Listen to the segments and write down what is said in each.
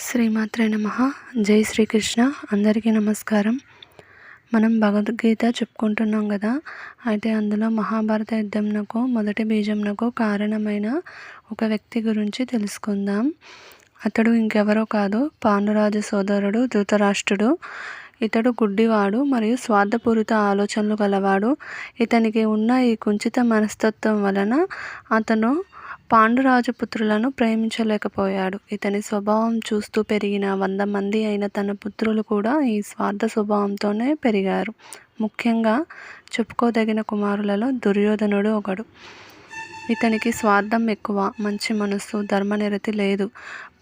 శ్రీమాత్రే నమ. జై శ్రీకృష్ణ. అందరికీ నమస్కారం. మనం భగవద్గీత చెప్పుకుంటున్నాం కదా. అయితే అందులో మహాభారత యుద్ధంనకు మొదటి బీజంనకు కారణమైన ఒక వ్యక్తి గురించి తెలుసుకుందాం. అతడు ఇంకెవరో కాదు పాండురాజు సోదరుడు ధృతరాష్ట్రుడు. ఇతడు గుడ్డివాడు మరియు స్వార్థపూరిత ఆలోచనలు గలవాడు. ఇతనికి ఉన్న ఈ కుంచిత మనస్తత్వం వలన అతను పాండురాజపుత్రులను ప్రేమించలేకపోయాడు. ఇతని స్వభావం చూస్తూ పెరిగిన వంద మంది అయిన తన పుత్రులు కూడా ఈ స్వార్థ స్వభావంతోనే పెరిగారు. ముఖ్యంగా చెప్పుకోదగిన కుమారులలో దుర్యోధనుడు ఒకడు. ఇతనికి స్వార్థం ఎక్కువ మంచి మనస్సు ధర్మనిరతి లేదు.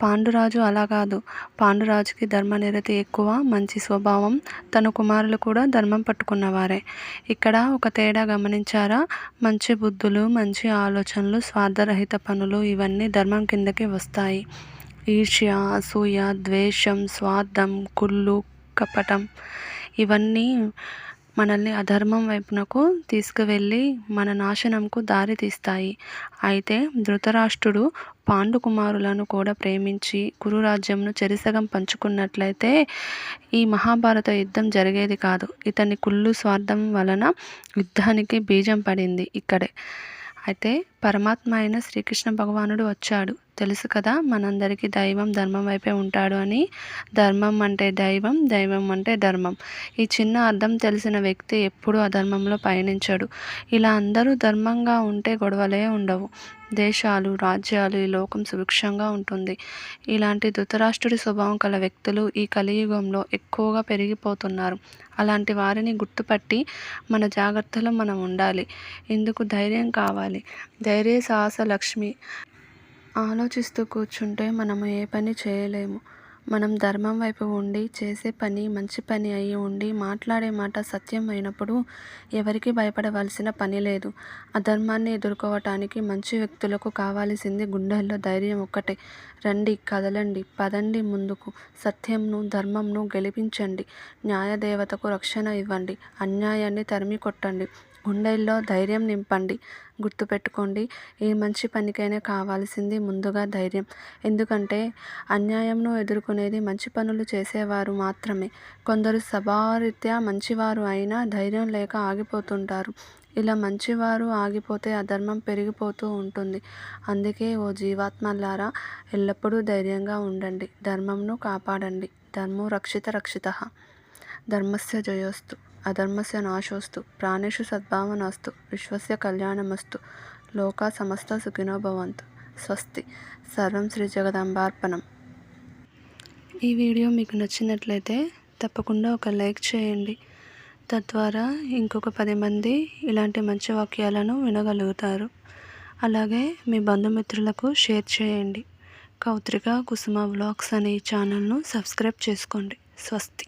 పాండురాజు అలా కాదు. పాండురాజుకి ధర్మనిరతి ఎక్కువ మంచి స్వభావం. తన కుమారులు కూడా ధర్మం పట్టుకున్నవారే. ఇక్కడ ఒక తేడా గమనించారా? మంచి బుద్ధులు మంచి ఆలోచనలు స్వార్థరహిత పనులు ఇవన్నీ ధర్మం కిందకి వస్తాయి. ఈర్ష్య అసూయ ద్వేషం స్వార్థం కుళ్ళు కపటం. ఇవన్నీ మనల్ని అధర్మం వైపునకు తీసుకువెళ్ళి మన నాశనంకు దారి తీస్తాయి. అయితే ధృతరాష్ట్రుడు పాండు కుమారులను కూడా ప్రేమించి కురురాజ్యంను చెరిసగం పంచుకున్నట్లయితే ఈ మహాభారత యుద్ధం జరిగేది కాదు. ఇతని కుళ్ళు స్వార్థం వలన యుద్ధానికి బీజం పడింది ఇక్కడే. అయితే పరమాత్మ అయిన శ్రీకృష్ణ భగవానుడు వచ్చాడు. తెలుసు కదా మనందరికీ దైవం ధర్మం వైపే ఉంటాడు అని. ధర్మం అంటే దైవం దైవం అంటే ధర్మం. ఈ చిన్న అర్థం తెలిసిన వ్యక్తి ఎప్పుడూ అధర్మంలో పయనించడు. ఇలా అందరూ ధర్మంగా ఉంటే గొడవలే ఉండవు. దేశాలు రాజ్యాలు ఈ లోకం సుభిక్షంగా ఉంటుంది. ఇలాంటి ధృతరాష్ట్రుడి స్వభావం కల వ్యక్తులు ఈ కలియుగంలో ఎక్కువగా పెరిగిపోతున్నారు. అలాంటి వారిని గుర్తుపట్టి మన జాగ్రత్తలో మనం ఉండాలి. ఇందుకు ధైర్యం కావాలి. ధైర్య సాహస లక్ష్మి ఆలోచిస్తూ కూర్చుంటే మనము ఏ పని చేయలేము. మనం ధర్మం వైపు ఉండి చేసే పని మంచి పని అయి ఉండి మాట్లాడే మాట సత్యం అయినప్పుడు ఎవరికి భయపడవలసిన పని లేదు. అధర్మాన్ని ఎదుర్కోవటానికి మంచి వ్యక్తులకు కావాల్సింది గుండెల్లో ధైర్యం ఒక్కటే. రండి కదలండి పదండి ముందుకు. సత్యంను ధర్మంను గెలిపించండి. న్యాయదేవతకు రక్షణ ఇవ్వండి. అన్యాయాన్ని తరిమి కొట్టండి గుండెల్లో ధైర్యం నింపండి. గుర్తుపెట్టుకోండి ఏ మంచి పనికైనా కావాల్సింది ముందుగా ధైర్యం. ఎందుకంటే అన్యాయంను ఎదుర్కొనేది మంచి పనులు చేసేవారు మాత్రమే. కొందరు స్వభావరీత్యా మంచివారు అయినా ధైర్యం లేక ఆగిపోతుంటారు. ఇలా మంచివారు ఆగిపోతే అధర్మం పెరిగిపోతూ ఉంటుంది. అందుకే ఓ జీవాత్మలారా ఎల్లప్పుడూ ధైర్యంగా ఉండండి. ధర్మంను కాపాడండి. ధర్మో రక్షిత రక్షిత. ధర్మస్య జయోస్తు. అధర్మస్య నాశోస్తు ప్రాణేషు సద్భావనాస్తు విశ్వస్య కళ్యాణమస్తు లోకా సమస్త సుఖినోభవంతు స్వస్తి. సర్వం శ్రీ జగదాంబార్పణం. ఈ వీడియో మీకు నచ్చినట్లయితే తప్పకుండా ఒక లైక్ చేయండి. తద్వారా ఇంకొక పది మంది ఇలాంటి మంచి వాక్యాలను వినగలుగుతారు. అలాగే మీ బంధుమిత్రులకు షేర్ చేయండి. కౌత్రిక కుసుమ వ్లాగ్స్ అనే ఛానల్ను సబ్స్క్రైబ్ చేసుకోండి. స్వస్తి.